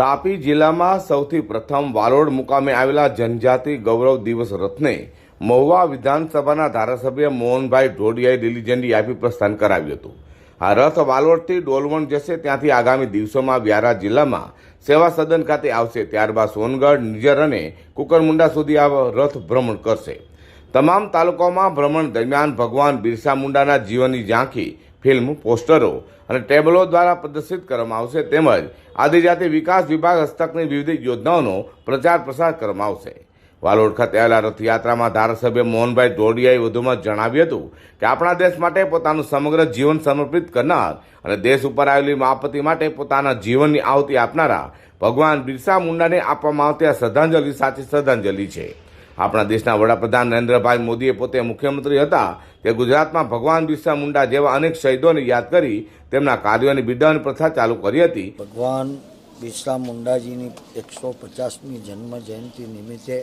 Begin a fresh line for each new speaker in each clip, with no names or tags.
તાપી જિલ્લામાં સૌથી પ્રથમ વાલોડ મુકામે આવેલા જનજાતિ ગૌરવ દિવસ રથને મહુવા વિધાનસભાના ધારાસભ્ય મોહનભાઈ ઢોડિયાએ લીલી ઝંડી આપી પ્રસ્થાન કરાવ્યું હતું. આ રથ વાલોડથી ડોલવણ જશે, ત્યાંથી આગામી દિવસોમાં વ્યારા જિલ્લામાં સેવા સદન ખાતે આવશે. ત્યારબાદ સોનગઢ, નિજર અને કુકરમુંડા સુધી આ રથ ભ્રમણ કરશે. તમામ તાલુકાઓમાં ભ્રમણ દરમિયાન ભગવાન બિરસા મુંડાના જીવનની ઝાંખી ફિલ્મ, પોસ્ટરો અને ટેબલો દ્વારા પ્રદર્શિત કરવામાં આવશે તેમજ આદિજાતિ વિકાસ વિભાગ હસ્તકની વિવિધ યોજનાઓનો પ્રચાર પ્રસાર કરવામાં આવશે. વાલોડ ખાતે આવેલા રથયાત્રામાં ધારાસભ્ય મોહનભાઈ ઢોડિયાએ વધુમાં જણાવ્યું હતું કે આપણા દેશ માટે પોતાનું સમગ્ર જીવન સમર્પિત કરનાર અને દેશ ઉપર આવેલી આપત્તિ માટે પોતાના જીવનની આહુતિ આપનારા ભગવાન બિરસા મુંડાને આપવામાં આવતી આ શ્રદ્ધાંજલિ સાચી શ્રદ્ધાંજલિ છે. આપણા દેશના વડાપ્રધાન નરેન્દ્રભાઈ મોદીએ પોતે મુખ્યમંત્રી હતા તે ગુજરાતમાં ભગવાન બિરસા મુંડા જેવા અનેક શહીદોને યાદ કરી તેમના કાર્યોની બિરદાવવાની પ્રથા ચાલુ કરી હતી.
ભગવાન બિરસા મુંડાજીની એકસો પચાસમી જન્મ જયંતિ નિમિત્તે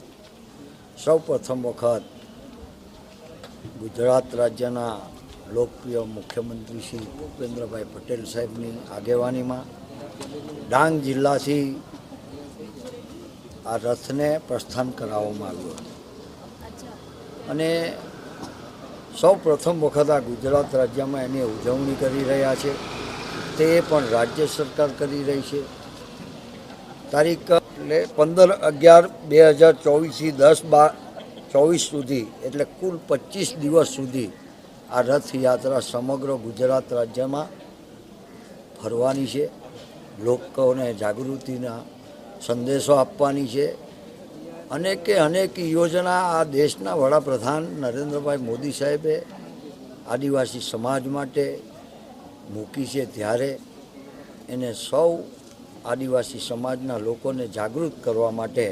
સૌ પ્રથમ વખત ગુજરાત રાજ્યના લોકપ્રિય મુખ્યમંત્રી શ્રી ભૂપેન્દ્રભાઈ પટેલ સાહેબની આગેવાનીમાં ડાંગ જિલ્લાથી આ રથને પ્રસ્થાન કરાવવામાં આવ્યું હતું. અને સૌ પ્રથમ વખત આ ગુજરાત રાજ્યમાં એની ઉજવણી કરી રહ્યા છે. તે પણ રાજ્ય સરકાર કરી રહી છે. તારીખ, એટલે પંદર અગિયાર બે હજાર ચોવીસથી દસ બાર, ચોવીસ સુધી, એટલે કુલ પચીસ દિવસ સુધી આ રથયાત્રા સમગ્ર ગુજરાત રાજ્યમાં ફરવાની છે. લોકોને જાગૃતિના સંદેશો આપવાની છે. અનેકે અનેક યોજના આ દેશના વડાપ્રધાન નરેન્દ્રભાઈ મોદી સાહેબે આદિવાસી સમાજ માટે મૂકી છે ત્યારે એને સૌ આદિવાસી સમાજના લોકોને જાગૃત કરવા માટે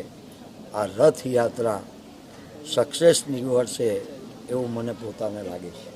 આ રથયાત્રા સક્સેસ નીવડશે એવું મને પોતાને લાગે છે.